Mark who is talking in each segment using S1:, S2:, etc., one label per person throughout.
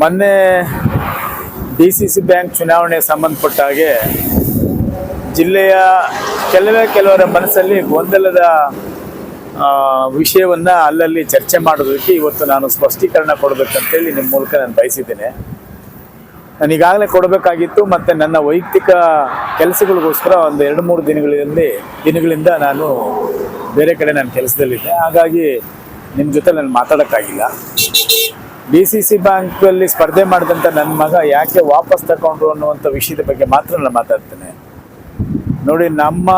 S1: ಮೊನ್ನೆ D C C bank ಚುನಾವಣೆ ಸಂಬಂಧಪಟ್ಟ ಹಾಗೆ ಜಿಲ್ಲೆಯ ಕೆಲವೇ ಕೆಲವರ ಮನಸ್ಸಲ್ಲಿ ಗೊಂದಲದ ವಿಷಯವನ್ನು ಅಲ್ಲಲ್ಲಿ ಚರ್ಚೆ ಮಾಡೋದಕ್ಕೆ ಇವತ್ತು ನಾನು ಸ್ಪಷ್ಟೀಕರಣ ಕೊಡಬೇಕಂತೇಳಿ ನಿಮ್ಮ ಮೂಲಕ ನಾನು ಬಯಸಿದ್ದೇನೆ. ನಾನು ಈಗಾಗಲೇ ಕೊಡಬೇಕಾಗಿತ್ತು ಮತ್ತು ನನ್ನ ವೈಯಕ್ತಿಕ ಕೆಲಸಗಳಿಗೋಸ್ಕರ ಒಂದು ಎರಡು ಮೂರು ದಿನಗಳಲ್ಲಿ ದಿನಗಳಿಂದ ನಾನು ಬೇರೆ ಕಡೆ ನಾನು ಕೆಲಸದಲ್ಲಿದ್ದೆ. ಹಾಗಾಗಿ ನಿಮ್ಮ ಜೊತೆ ನಾನು ಮಾತಾಡೋಕ್ಕಾಗಿಲ್ಲ. ಡಿ ಸಿ ಸಿ ಬ್ಯಾಂಕಲ್ಲಿ ಸ್ಪರ್ಧೆ ಮಾಡಿದಂಥ ನನ್ನ ಮಗ ಯಾಕೆ ವಾಪಸ್ ತಗೊಂಡ್ರು ಅನ್ನುವಂಥ ವಿಷಯದ ಬಗ್ಗೆ ಮಾತ್ರ ನಾನು ಮಾತಾಡ್ತೇನೆ. ನೋಡಿ, ನಮ್ಮ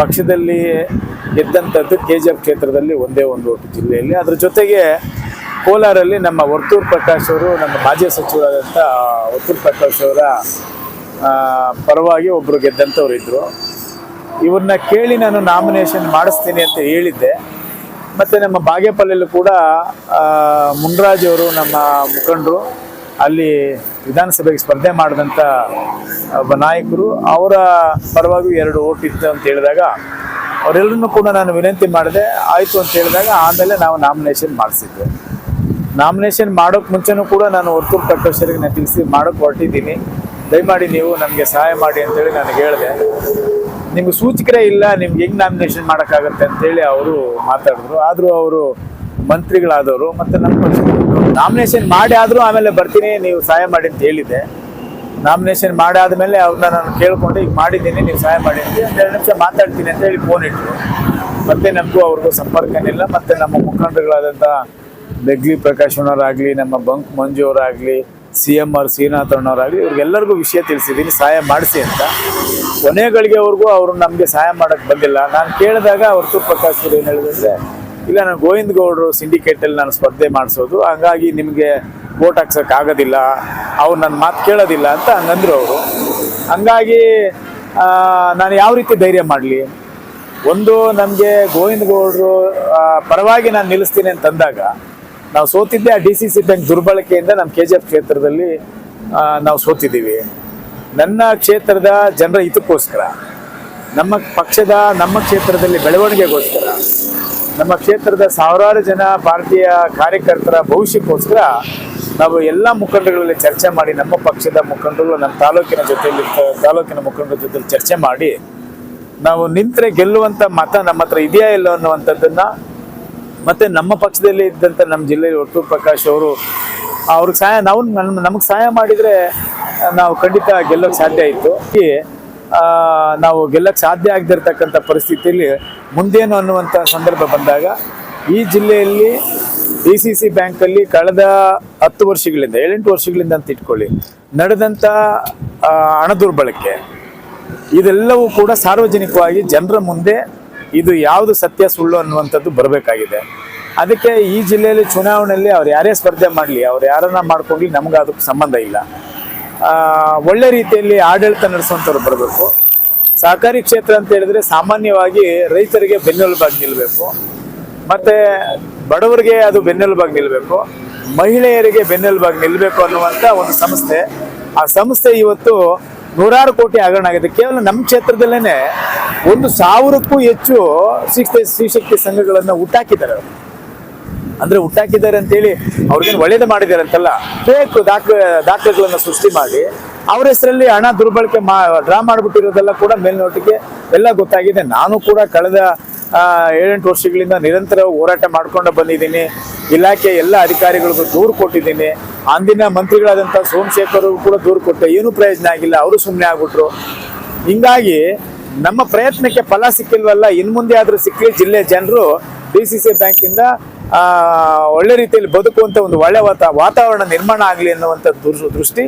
S1: ಪಕ್ಷದಲ್ಲಿ ಗೆದ್ದಂಥದ್ದು ಕೆ ಜಿ ಎಫ್ ಕ್ಷೇತ್ರದಲ್ಲಿ ಒಂದೇ ಒಂದು ಜಿಲ್ಲೆಯಲ್ಲಿ. ಅದ್ರ ಜೊತೆಗೆ ಕೋಲಾರಲ್ಲಿ ನಮ್ಮ ವರ್ತೂರ್ ಪ್ರಕಾಶ್ ಅವರು, ನಮ್ಮ ಮಾಜಿ ಸಚಿವರಾದಂಥ ವರ್ತೂರ್ ಪ್ರಕಾಶ್ ಅವರ ಪರವಾಗಿ ಒಬ್ಬರು ಗೆದ್ದಂಥವ್ರು ಇದ್ದರು ಇವ್ರನ್ನ ಕೇಳಿ ನಾನು ನಾಮಿನೇಷನ್ ಮಾಡಿಸ್ತೀನಿ ಅಂತ ಹೇಳಿದ್ದೆ. ಮತ್ತು ನಮ್ಮ ಬಾಗೇಪಲ್ಲಿಯಲ್ಲೂ ಕೂಡ ಆ, ಮುನ್ರಾಜ್ ಅವರು ನಮ್ಮ ಮುಖಂಡರು ಅಲ್ಲಿ ವಿಧಾನಸಭೆಗೆ ಸ್ಪರ್ಧೆ ಮಾಡಿದಂಥ ಒಬ್ಬ ನಾಯಕರು ಅವರ ಪರವಾಗಿ ಎರಡು ಓಟ್ ಇತ್ತು ಅಂತ ಹೇಳಿದಾಗ ಅವರೆಲ್ಲರನ್ನೂ ಕೂಡ ನಾನು ವಿನಂತಿ ಮಾಡಿದೆ ಆಯಿತು ಅಂತ ಹೇಳಿದಾಗ ಆಮೇಲೆ ನಾವು ನಾಮಿನೇಷನ್ ಮಾಡಿಸಿದ್ದೆ ನಾಮಿನೇಷನ್ ಮಾಡೋಕ್ಕೆ ಮುಂಚೆನೂ ಕೂಡ ನಾನು ವರ್ತೂರ್ ಪ್ರಕಾಶರಿಗೆ ನಾನು ತಿಳಿಸಿ ಮಾಡೋಕ್ಕೆ ಹೊರಟಿದ್ದೀನಿ. ದಯಮಾಡಿ ನೀವು ನಮಗೆ ಸಹಾಯ ಮಾಡಿ ಅಂತೇಳಿ ನನಗೆ ಹೇಳಿದೆ. ನಿಮ್ಗೆ ಸೂಚಕರೇ ಇಲ್ಲ, ನಿಮ್ಗೆ ಹೆಂಗ್ ನಾಮಿನೇಷನ್ ಮಾಡೋಕ್ಕಾಗತ್ತೆ ಅಂತೇಳಿ ಅವರು ಮಾತಾಡಿದ್ರು. ಆದರೂ ಅವರು ಮಂತ್ರಿಗಳಾದವರು ಮತ್ತು ನಮ್ಮ ನಾಮಿನೇಷನ್ ಮಾಡಿ ಆದರೂ ಆಮೇಲೆ ಬರ್ತೀನಿ, ನೀವು ಸಹಾಯ ಮಾಡಿ ಅಂತ ಹೇಳಿದ್ದೆ. ನಾಮಿನೇಷನ್ ಮಾಡಿ ಆದಮೇಲೆ ಅವ್ರನ್ನ ನಾನು ಕೇಳ್ಕೊಂಡು, ಈಗ ಮಾಡಿದ್ದೀನಿ, ನೀವು ಸಹಾಯ ಮಾಡಿ ಅಂತ ಎರಡು ನಿಮಿಷ ಮಾತಾಡ್ತೀನಿ ಅಂತ ಹೇಳಿ ಫೋನ್ ಇಟ್ಟರು ಮತ್ತೆ ನಮಗೂ ಅವ್ರಿಗೂ ಸಂಪರ್ಕನಿಲ್ಲ, ಮತ್ತು ನಮ್ಮ ಮುಖಂಡರುಗಳಾದಂಥ ಬೆಗ್ಲಿ ಪ್ರಕಾಶ್ ಅವರಾಗಲಿ ನಮ್ಮ ಬಂಕ್ ಮಂಜು ಅವರಾಗಲಿ, ಸಿ ಎಂ ಆರ್ ಶ್ರೀನಾಥ್ ಅಣ್ಣವರಾಗಲಿ ಇವ್ರಿಗೆಲ್ಲರಿಗೂ ವಿಷಯ ತಿಳಿಸಿದ್ದೀನಿ, ಸಹಾಯ ಮಾಡಿಸಿ ಅಂತ. ಕೊನೆ ಅವ್ರಿಗೂ ಅವರು ನಮಗೆ ಸಹಾಯ ಮಾಡೋಕ್ಕೆ ಬಂದಿಲ್ಲ. ನಾನು ಕೇಳಿದಾಗ ಅವರು ಪ್ರಕಾಶ್ ಅವರು ಏನು ಹೇಳಿದ್ರೆ ಇಲ್ಲ, ನಾನು ಗೋವಿಂದ ಗೌಡರು ಸಿಂಡಿಕೇಟಲ್ಲಿ ನಾನು ಸ್ಪರ್ಧೆ ಮಾಡಿಸೋದು, ಹಾಗಾಗಿ ನಿಮಗೆ ವೋಟ್ ಹಾಕ್ಸೋಕೆ ಆಗೋದಿಲ್ಲ, ಅವ್ರು ನನ್ನ ಮಾತು ಕೇಳೋದಿಲ್ಲ ಅಂತ ಹಂಗಂದ್ರು ಅವರು. ಹಂಗಾಗಿ ನಾನು ಯಾವ ರೀತಿ ಧೈರ್ಯ ಮಾಡಲಿ? ಒಂದು, ನಮಗೆ ಗೋವಿಂದ ಗೌಡರು ಪರವಾಗಿ ನಾನು ನಿಲ್ಲಿಸ್ತೀನಿ ಅಂತಂದಾಗ ನಾವು ಸೋತಿದ್ದೆ ಆ ಡಿ ಸಿ ಸಿ ಬ್ಯಾಂಕ್ ದುರ್ಬಳಕೆಯಿಂದ ನಮ್ಮ ಕೆ ಜಿ ಎಫ್ ಕ್ಷೇತ್ರದಲ್ಲಿ ನಾವು ಸೋತಿದ್ದೀವಿ. ನನ್ನ ಕ್ಷೇತ್ರದ ಜನರ ಹಿತಕ್ಕೋಸ್ಕರ, ನಮ್ಮ ಪಕ್ಷದ, ನಮ್ಮ ಕ್ಷೇತ್ರದಲ್ಲಿ ಬೆಳವಣಿಗೆಗೋಸ್ಕರ, ನಮ್ಮ ಕ್ಷೇತ್ರದ ಸಾವಿರಾರು ಜನ ಭಾರತೀಯ ಕಾರ್ಯಕರ್ತರ ಭವಿಷ್ಯಕ್ಕೋಸ್ಕರ ನಾವು ಎಲ್ಲ ಮುಖಂಡಗಳಲ್ಲಿ ಚರ್ಚೆ ಮಾಡಿ, ನಮ್ಮ ಪಕ್ಷದ ಮುಖಂಡರು, ನಮ್ಮ ತಾಲೂಕಿನ ಜೊತೆಯಲ್ಲಿ, ತಾಲೂಕಿನ ಮುಖಂಡರ ಜೊತೆ ಚರ್ಚೆ ಮಾಡಿ, ನಾವು ನಿಂತರೆ ಗೆಲ್ಲುವಂಥ ಮತ ನಮ್ಮ ಹತ್ರ ಇದೆಯಾ ಇಲ್ಲ ಅನ್ನುವಂಥದ್ದನ್ನ ಮತ್ತೆ ನಮ್ಮ ಪಕ್ಷದಲ್ಲಿ ಇದ್ದಂಥ ನಮ್ಮ ಜಿಲ್ಲೆಯಲ್ಲಿ ಒಟ್ಟು ಪ್ರಕಾಶ್ ಅವರು, ಅವ್ರಿಗೆ ಸಹಾಯ, ನಾವು ನಮಗೆ ಸಹಾಯ ಮಾಡಿದರೆ ನಾವು ಖಂಡಿತ ಗೆಲ್ಲೋಕ್ಕೆ ಸಾಧ್ಯ ಆಯಿತು ನಾವು ಗೆಲ್ಲಕ್ಕೆ ಸಾಧ್ಯ ಆಗದಿರ್ತಕ್ಕಂಥ ಪರಿಸ್ಥಿತಿಯಲ್ಲಿ ಮುಂದೇನು ಅನ್ನುವಂಥ ಸಂದರ್ಭ ಬಂದಾಗ ಈ ಜಿಲ್ಲೆಯಲ್ಲಿ ಡಿ ಸಿ ಸಿ ಬ್ಯಾಂಕಲ್ಲಿ ಕಳೆದ ಹತ್ತು ವರ್ಷಗಳಿಂದ, ಏಳೆಂಟು ವರ್ಷಗಳಿಂದ ಅಂತ ಇಟ್ಕೊಳ್ಳಿ, ನಡೆದಂಥ ಹಣ ದುರ್ಬಳಕೆ, ಇದೆಲ್ಲವೂ ಕೂಡ ಸಾರ್ವಜನಿಕವಾಗಿ ಜನರ ಮುಂದೆ ಇದು ಯಾವುದು ಸತ್ಯ ಸುಳ್ಳು ಅನ್ನುವಂಥದ್ದು ಬರಬೇಕಾಗಿದೆ. ಅದಕ್ಕೆ ಈ ಜಿಲ್ಲೆಯಲ್ಲಿ ಚುನಾವಣೆಯಲ್ಲಿ ಅವ್ರು ಯಾರೇ ಸ್ಪರ್ಧೆ ಮಾಡಲಿ, ಅವ್ರು ಯಾರನ್ನ ಮಾಡ್ಕೊಂಡ್ಲಿ ನಮ್ಗೆ ಅದಕ್ಕೆ ಸಂಬಂಧ ಇಲ್ಲ. ಒಳ್ಳೆ ರೀತಿಯಲ್ಲಿ ಆಡಳಿತ ನಡೆಸುವಂಥವ್ರು ಬರಬೇಕು. ಸಹಕಾರಿ ಕ್ಷೇತ್ರ ಅಂತ ಹೇಳಿದ್ರೆ ಸಾಮಾನ್ಯವಾಗಿ ರೈತರಿಗೆ ಬೆನ್ನೆಲುಬಾಗಿ ನಿಲ್ಲಬೇಕು ಮತ್ತೆ ಬಡವರಿಗೆ ಅದು ಬೆನ್ನೆಲುಬಾಗಿ ನಿಲ್ಲಬೇಕು ಮಹಿಳೆಯರಿಗೆ ಬೆನ್ನೆಲುಬಾಗಿ ನಿಲ್ಲಬೇಕು ಅನ್ನುವಂಥ ಒಂದು ಸಂಸ್ಥೆ. ಆ ಸಂಸ್ಥೆ ಇವತ್ತು ನೂರಾರು ಕೋಟಿ ಹಗರಣ ಆಗಿದೆ. ಕೇವಲ ನಮ್ಮ ಕ್ಷೇತ್ರದಲ್ಲೇನೆ ಒಂದು ಸಾವಿರಕ್ಕೂ ಹೆಚ್ಚು ಶಿಕ್ಷ ಶಕ್ತಿ ಸಂಘಗಳನ್ನು ಹುಟ್ಟಾಕಿದ್ದಾರೆ. ಅಂದ್ರೆ ಹುಟ್ಟಾಕಿದ್ದಾರೆ ಅಂತೇಳಿ ಅವ್ರಿಗೇನು ಒಳ್ಳೇದು ಮಾಡಿದ್ದಾರೆ ಅಂತಲ್ಲ ಬೇಕು ದಾಖಲೆ ದಾಖಲೆಗಳನ್ನು ಸೃಷ್ಟಿ ಮಾಡಿ, ಅವ್ರ ಹೆಸರಲ್ಲಿ ಹಣ ದುರ್ಬಳಕೆ ಮಾ, ಡ್ರಾ ಮಾಡಿಬಿಟ್ಟಿರೋದೆಲ್ಲ ಕೂಡ ಮೇಲ್ನೋಟಕ್ಕೆ ಎಲ್ಲ ಗೊತ್ತಾಗಿದೆ. ನಾನು ಕೂಡ ಕಳೆದ ಏಳೆಂಟು ವರ್ಷಗಳಿಂದ ನಿರಂತರ ಹೋರಾಟ ಮಾಡ್ಕೊಂಡು ಬಂದಿದ್ದೀನಿ. ಇಲಾಖೆ ಎಲ್ಲ ಅಧಿಕಾರಿಗಳಿಗೂ ದೂರು ಕೊಟ್ಟಿದ್ದೀನಿ. ಅಂದಿನ ಮಂತ್ರಿಗಳಾದಂಥ ಸೋಮಶೇಖರ್ ಕೂಡ ದೂರು ಕೊಟ್ಟೆ. ಏನು ಪ್ರಯೋಜನ ಆಗಿಲ್ಲ. ಅವರು ಸುಮ್ಮನೆ ಆಗ್ಬಿಟ್ರು. ಹಿಂಗಾಗಿ ನಮ್ಮ ಪ್ರಯತ್ನಕ್ಕೆ ಫಲ ಸಿಕ್ಕಿಲ್ವಲ್ಲ. ಇನ್ಮುಂದೆ ಆದ್ರೂ ಸಿಕ್ಕಲಿ ಜಿಲ್ಲೆ ಜನರು ಡಿ ಸಿ ಸಿ ಬ್ಯಾಂಕಿಂದ ಒಳ್ಳೆ ರೀತಿಯಲ್ಲಿ ಬದುಕುವಂತ ಒಂದು ಒಳ್ಳೆ ವಾತ, ವಾತಾವರಣ ನಿರ್ಮಾಣ ಆಗಲಿ ಅನ್ನುವಂಥ ದೃಷ್ಟಿ.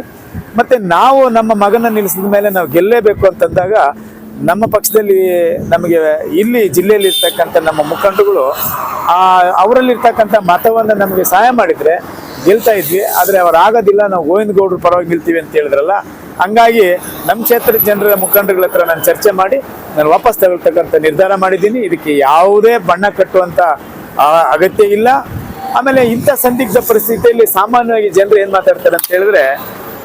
S1: ಮತ್ತೆ ನಾವು ನಮ್ಮ ಮಗನ ನಿಲ್ಲಿಸಿದ ಮೇಲೆ ನಾವು ಗೆಲ್ಲೇಬೇಕು ಅಂತಂದಾಗ ನಮ್ಮ ಪಕ್ಷದಲ್ಲಿ ನಮಗೆ ಇಲ್ಲಿ ಜಿಲ್ಲೆಯಲ್ಲಿ ಇರ್ತಕ್ಕಂಥ ನಮ್ಮ ಮುಖಂಡಗಳು ಆ, ಅವರಲ್ಲಿರ್ತಕ್ಕಂಥ ಮತವನ್ನು ನಮಗೆ ಸಹಾಯ ಮಾಡಿದ್ರೆ ಗೆಲ್ತಾ ಇದ್ವಿ. ಆದರೆ ಅವ್ರು ಆಗೋದಿಲ್ಲ, ನಾವು ಗೋವಿಂದ ಗೌಡ್ರ ಪರವಾಗಿ ನಿಲ್ತೀವಿ ಅಂತ ಹೇಳಿದ್ರಲ್ಲ. ಹಂಗಾಗಿ ನಮ್ಮ ಕ್ಷೇತ್ರದ ಜನರ ಮುಖಂಡಗಳ ಹತ್ರ ನಾನು ಚರ್ಚೆ ಮಾಡಿ, ನಾನು ವಾಪಸ್ ತಗೊಳ್ತಕ್ಕಂಥ ನಿರ್ಧಾರ ಮಾಡಿದ್ದೀನಿ. ಇದಕ್ಕೆ ಯಾವುದೇ ಬಣ್ಣ ಕಟ್ಟುವಂಥ ಅಗತ್ಯ ಇಲ್ಲ. ಆಮೇಲೆ ಇಂಥ ಸಂದಿಗ್ಧ ಪರಿಸ್ಥಿತಿಯಲ್ಲಿ ಸಾಮಾನ್ಯವಾಗಿ ಜನರು ಏನ್ ಮಾತಾಡ್ತಾರೆ ಅಂತ ಹೇಳಿದ್ರೆ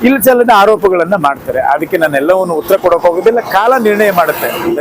S1: ಇಲ್ಲಿ ಚಲನ ಆರೋಪಗಳನ್ನ ಮಾಡ್ತಾರೆ. ಅದಕ್ಕೆ ನಾನು ಎಲ್ಲವನ್ನು ಉತ್ತರ ಕೊಡೋಕೆ ಹೋಗೋದಿಲ್ಲ ಕಾಲ ನಿರ್ಣಯ ಮಾಡುತ್ತೆ.